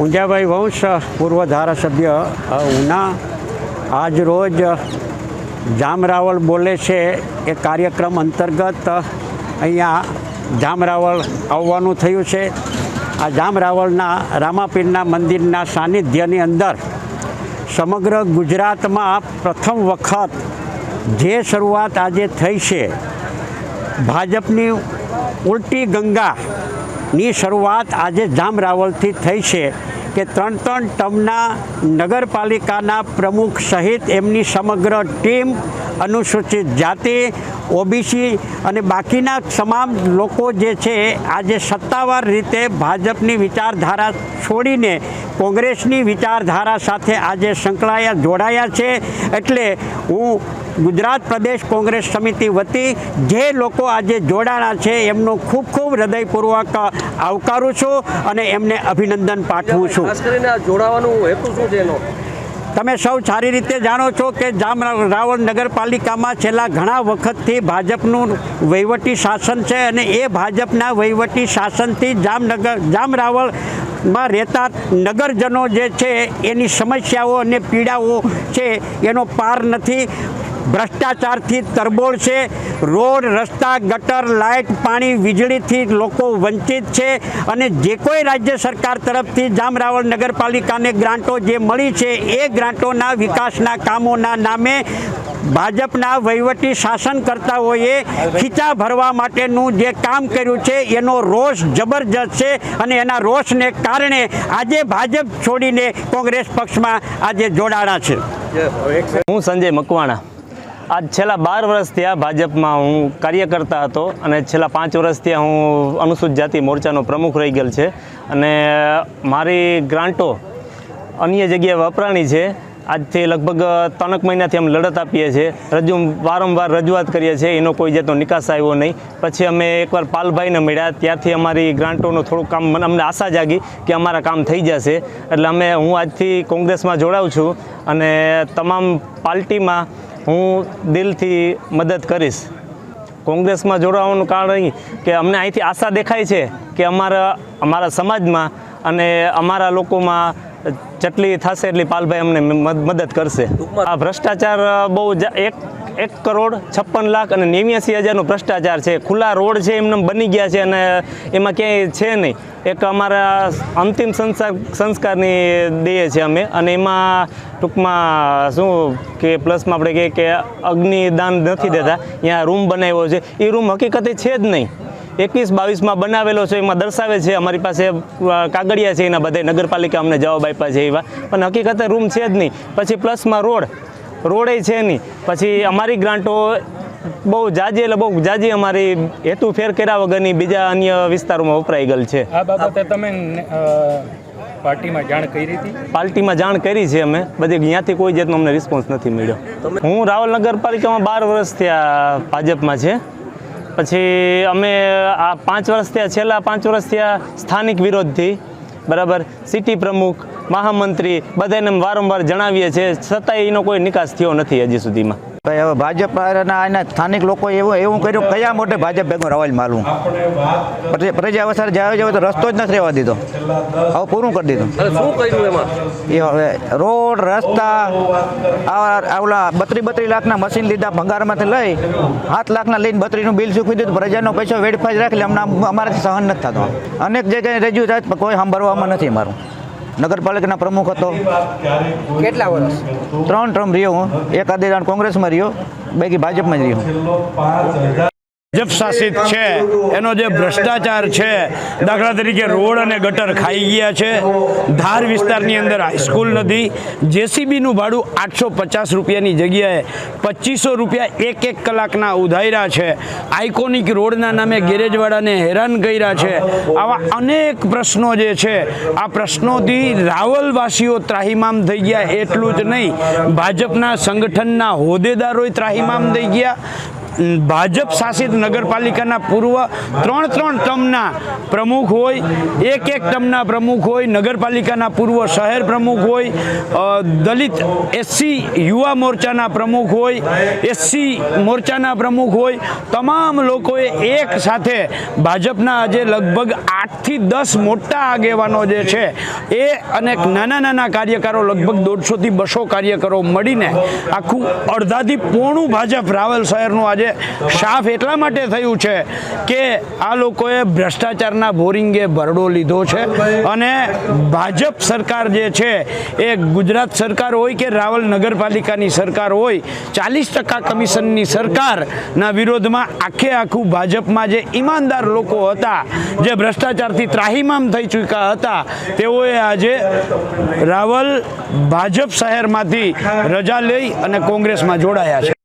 ઊંઝાભાઈ વંશ, પૂર્વ ધારાસભ્ય ઉના. આજ રોજ જામરાવળ બોલે છે એ કાર્યક્રમ અંતર્ગત અહીંયા જામરાવળ આવવાનું થયું છે. આ જામરાવળના, રામાપીરના મંદિરના સાનિધ્યની અંદર સમગ્ર ગુજરાતમાં પ્રથમ વખત જે શરૂઆત આજે થઈ છે, ભાજપની ઉલટી ગંગાની શરૂઆત આજે જામરાવલથી થઈ છે કે ત્રણ ત્રણ ટર્મના નગરપાલિકાના પ્રમુખ સહિત એમની સમગ્ર ટીમ, અનુસૂચિત જાતિ, ઓબીસી અને બાકીના તમામ લોકો જે છે આજે સત્તાવાર રીતે ભાજપની વિચારધારા છોડીને કોંગ્રેસની વિચારધારા સાથે આજે સંકળાયા, જોડાયા છે. એટલે હું ગુજરાત પ્રદેશ કોંગ્રેસ સમિતિ વતી જે લોકો આજે જોડાણા છે એમનો ખૂબ ખૂબ હૃદયપૂર્વક આવકારું છું અને એમને અભિનંદન પાઠવું છું. જોડાવાનું હેતુ શું છે એનો? તમે સૌ સારી રીતે જાણો છો કે જામ રાવળ નગરપાલિકામાં છેલ્લા ઘણા વખતથી ભાજપનું વહીવટી શાસન છે અને એ ભાજપના વહીવટી શાસનથી જામનગર જામ રાવળમાં રહેતા નગરજનો જે છે એની સમસ્યાઓ અને પીડાઓ છે એનો પાર નથી ભ્રષ્ટાચારથી તરબોળ છે. રોડ, રસ્તા, ગટર, લાઇટ, પાણી, વીજળીથી લોકો વંચિત છે. અને જે કોઈ રાજ્ય સરકાર તરફથી જામરાવળ નગરપાલિકાને ગ્રાન્ટો જે મળી છે એ ગ્રાન્ટોના વિકાસના કામોના નામે ભાજપના વહીવટી શાસનકર્તાઓએ ખીચા ભરવા માટેનું જે કામ કર્યું છે એનો રોષ જબરજસ્ત છે અને એના રોષને કારણે આજે ભાજપ છોડીને કોંગ્રેસ પક્ષમાં આજે જોડાણા છે. હું સંજય મકવાણા. આજ છેલ્લા બાર વર્ષથી આ ભાજપમાં હું કાર્યકર્તા હતો અને છેલ્લા પાંચ વર્ષથી હું અનુસૂચિત જાતિ મોરચાનો પ્રમુખ રહી ગયેલ છે. અને મારી ગ્રાન્ટો અન્ય જગ્યાએ વપરાણી છે. આજથી લગભગ ત્રણક મહિનાથી અમે લડત આપીએ છીએ. રજૂ વારંવાર રજૂઆત કરીએ છીએ, એનો કોઈ જાતનો નિકાસ આવ્યો નહીં. પછી અમે એકવાર પાલભાઈને મળ્યા. ત્યારથી અમારી ગ્રાન્ટોનું થોડુંક કામ મને અમને આશા જાગી કે અમારા કામ થઈ જશે. એટલે અમે હું આજથી કોંગ્રેસમાં જોડાઉં છું અને તમામ પાર્ટીમાં હું દિલથી મદદ કરીશ. કોંગ્રેસમાં જોડાવાનું કારણ કે અમને અહીંથી આશા દેખાય છે કે અમારા અમારા સમાજમાં અને અમારા લોકોમાં જેટલી થશે એટલી પાલભાઈ અમને મદદ કરશે. આ ભ્રષ્ટાચાર બહુ એક એક કરોડ છપ્પન લાખ અને નેવ્યાસી હજારનો ભ્રષ્ટાચાર છે. ખુલ્લા રોડ છે એમને બની ગયા છે અને એમાં ક્યાંય છે નહીં. એક અમારા અંતિમ સંસ્કાર સંસ્કારની દઈએ છીએ અમે. અને એમાં ટૂંકમાં શું કે પ્લસમાં આપણે કહીએ કે અગ્નિદાન નથી દેતા. ત્યાં રૂમ બનાવ્યો છે. એ રૂમ હકીકતે છે જ નહીં. એકવીસ બાવીસમાં બનાવેલો છે, એમાં દર્શાવે છે અમારી પાસે કાગળિયા છે એના બધે. નગરપાલિકા અમને જવાબ આપ્યા છે એવા. પણ હકીકતે રૂમ છે જ નહીં. પછી પ્લસમાં રોડ. રોડે છે નહીં. પછી અમારી ગ્રાન્ટો બહુ જાજી એટલે બહુ જાજી અમારી હેતુ ફેર કર્યા વગરની બીજા અન્ય વિસ્તારોમાં વપરાઈ ગયેલ છે. આ બાબતે તમે પાર્ટીમાં જાણ કરી હતી? પાર્ટીમાં જાણ કરી છે અમે. બધી ત્યાંથી કોઈ જાતનો અમને રિસ્પોન્સ નથી મળ્યો. હું રાવલ નગરપાલિકામાં બાર વર્ષ થયા ભાજપમાં છે. પછી અમે આ પાંચ વર્ષ થયા છેલ્લા પાંચ વર્ષ થયા સ્થાનિક વિરોધથી. બરાબર? સિટી પ્રમુખ મહામંત્રી બધાને વારંવાર જણાવીએ છીએ છતાંય એનો કોઈ નિકાસ થયો નથી હજી સુધીમાં. ભાઈ હવે ભાજપ ના એના સ્થાનિક લોકો એવું એવું કર્યું કયા મોટે ભાજપ ભેગું રવાજ માલું પછી પ્રજા અવસર જાય જાય તો રસ્તો જ નથી રહેવા દીધો. હવે પૂરું કરી દીધું. શું કર્યું એમાં? એ હવે રોડ રસ્તા આ આ ઓલા બત્રી બત્રી લાખના મશીન લીધા ભંગારમાંથી લઈ સાત લાખના લઈને બત્રીનું બિલ ચૂકવી દીધું. પ્રજાનો પૈસો વેડફાઈ જ રાખી અમને અમારાથી સહન નથી થતો. અનેક જગ્યાએ રજૂ થાય કોઈ સાંભળવામાં નથી મારું નગરપાલિકાના પ્રમુખ હતો. કેટલા વર્ષ? ત્રણ ટર્મ રહ્યો હું. એક આદિરાન કોંગ્રેસમાં રહ્યો બાકી ભાજપમાં જ રહ્યો. ભાજપ શાસિત છે. એનો જે ભ્રષ્ટાચાર છે, દાખલા તરીકે રોડ અને ગટર ખાઈ ગયા છે. ધાર વિસ્તારની અંદર હાઈસ્કૂલ નથી. જેસીબીનું ભાડું આઠસો પચાસ રૂપિયાની જગ્યાએ પચીસો રૂપિયા એક એક કલાકના ઉધાર્યા છે. આઇકોનિક રોડના નામે ગેરેજવાળાને હેરાન કર્યા છે. આવા અનેક પ્રશ્નો જે છે, આ પ્રશ્નોથી રાવલવાસીઓ ત્રાહિમામ થઈ ગયા. એટલું જ નહીં, ભાજપના સંગઠનના હોદ્દેદારોય ત્રાહિમામ થઈ ગયા. ભાજપ શાસિત નગરપાલિકાના પૂર્વ ત્રણ ત્રણ ટર્મના પ્રમુખ હોય, એક એક ટર્મના પ્રમુખ હોય, નગરપાલિકાના પૂર્વ શહેર પ્રમુખ હોય દલિત એસસી યુવા મોરચાના પ્રમુખ હોય એસસી મોરચાના પ્રમુખ હોય, તમામ લોકોએ એક સાથે ભાજપના આજે લગભગ આઠથી દસ મોટા આગેવાનો જે છે, એ અને નાના નાના કાર્યકરો, લગભગ દોઢસોથી બસો કાર્યકરો મળીને આખું અડધાથી પોણું ભાજપ રાવલ શહેરનું આજે સાફ એટલા માટે થયું છે કે આ લોકોએ ભ્રષ્ટાચારના બોરિંગે ભરડો લીધો છે અને ભાજપ સરકાર જે છે એ ગુજરાત સરકાર હોય કે રાવલ નગરપાલિકાની સરકાર હોય, ચાલીસ ટકા કમિશનની સરકારના વિરોધમાં આખે આખું ભાજપમાં જે ઈમાનદાર લોકો હતા, જે ભ્રષ્ટાચારથી ત્રાહિમામ થઈ ચૂક્યા હતા, તેઓએ આજે રાવલ ભાજપ શહેરમાંથી રજા લઈ અને કોંગ્રેસમાં જોડાયા છે.